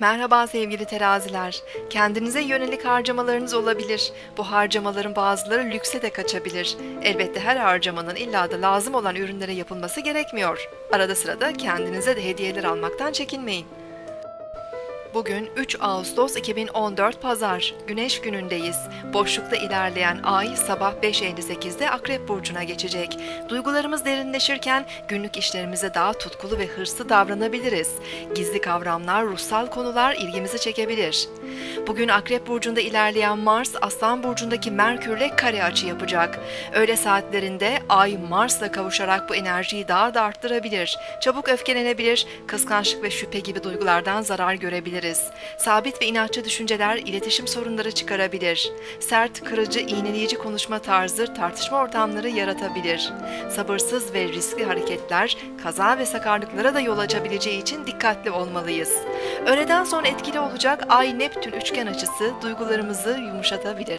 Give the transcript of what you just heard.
Merhaba sevgili teraziler. Kendinize yönelik harcamalarınız olabilir. Bu harcamaların bazıları lükse de kaçabilir. Elbette her harcamanın illa da lazım olan ürünlere yapılması gerekmiyor. Arada sırada kendinize de hediyeler almaktan çekinmeyin. Bugün 3 Ağustos 2014 Pazar. Güneş günündeyiz. Boşlukta ilerleyen ay sabah 5.58'de Akrep Burcu'na geçecek. Duygularımız derinleşirken günlük işlerimize daha tutkulu ve hırslı davranabiliriz. Gizli kavramlar, ruhsal konular ilgimizi çekebilir. Bugün Akrep Burcu'nda ilerleyen Mars, Aslan Burcu'ndaki Merkür'le kare açı yapacak. Öğle saatlerinde Ay Mars'la kavuşarak bu enerjiyi daha da arttırabilir. Çabuk öfkelenebilir, kıskançlık ve şüphe gibi duygulardan zarar görebiliriz. Sabit ve inatçı düşünceler iletişim sorunları çıkarabilir. Sert, kırıcı, iğneleyici konuşma tarzı tartışma ortamları yaratabilir. Sabırsız ve riskli hareketler kaza ve sakarlıklara da yol açabileceği için dikkatli olmalıyız. Öğleden sonra etkili olacak Ay-Neptün üçgen açısı duygularımızı yumuşatabilir.